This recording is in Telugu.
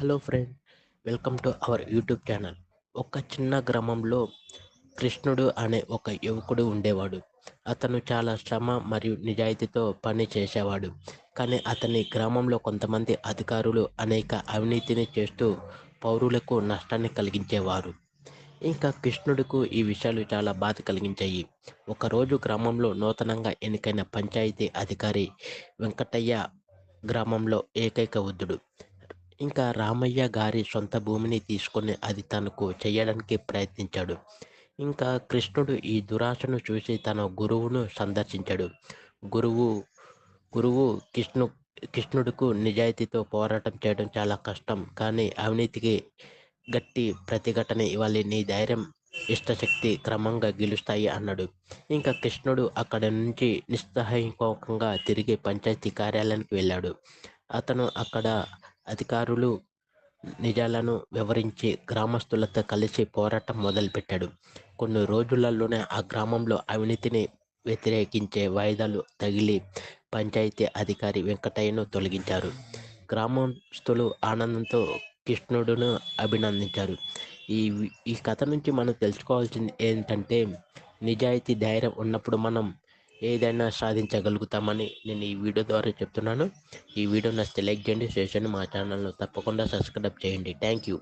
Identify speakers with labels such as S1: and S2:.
S1: Hello friend welcome to our YouTube channel. ఒక చిన్న గ్రామంలో కృష్ణుడు అనే ఒక యువకుడు ఉండేవాడు. అతను చాలా శ్రమ మరియు నిజాయితీతో పని చేసేవాడు. కానీ అతని గ్రామంలో కొంతమంది అధికారులు అనేక అవినీతిని చేస్తూ పౌరులకు నష్టాన్ని కలిగించేవారు. ఇంకా కృష్ణుడికు ఈ విషయాలు చాలా బాధ కలిగించాయి. ఒకరోజు గ్రామంలో నూతనంగా ఎన్నికైన పంచాయతీ అధికారి వెంకటయ్య గ్రామంలో ఏకైక వృద్ధుడు. ఇంకా రామయ్య గారి సొంత భూమిని తీసుకొని అది తనకు చేయడానికి ప్రయత్నించాడు. ఇంకా కృష్ణుడు ఈ దురాశను చూసి తన గురువును సందర్శించాడు. గురువు గురువు కృష్ణు కృష్ణుడుకు నిజాయితీతో పోరాటం చేయడం చాలా కష్టం. కానీ అవినీతికి గట్టి ప్రతిఘటన ఇవ్వాలి. నీ ధైర్యం ఇష్టశక్తి క్రమంగా గెలుస్తాయి అన్నాడు. ఇంకా కృష్ణుడు అక్కడ నుంచి నిస్సహాయకంగా తిరిగి పంచాయతీ కార్యాలయానికి వెళ్ళాడు. అతను అక్కడ అధికారులు నిజాలను వివరించి గ్రామస్తులతో కలిసి పోరాటం మొదలుపెట్టాడు. కొన్ని రోజులలోనే ఆ గ్రామంలో అవినీతిని వ్యతిరేకించే వాయిదాలు తగిలి పంచాయతీ అధికారి వెంకటయ్యను తొలగించారు. గ్రామస్తులు ఆనందంతో కృష్ణుడును అభినందించారు. ఈ ఈ కథ నుంచి మనం తెలుసుకోవాల్సింది ఏంటంటే నిజాయితీ ధైర్యం ఉన్నప్పుడు మనం ఏదైనా సాధించగలుగుతామని నేను ఈ వీడియో ద్వారా చెప్తున్నాను. ఈ వీడియో నచ్చితే లైక్ చేయండి షేర్ చేయండి మా ఛానల్ను తప్పకుండా సబ్స్క్రైబ్ చేయండి. Thank you.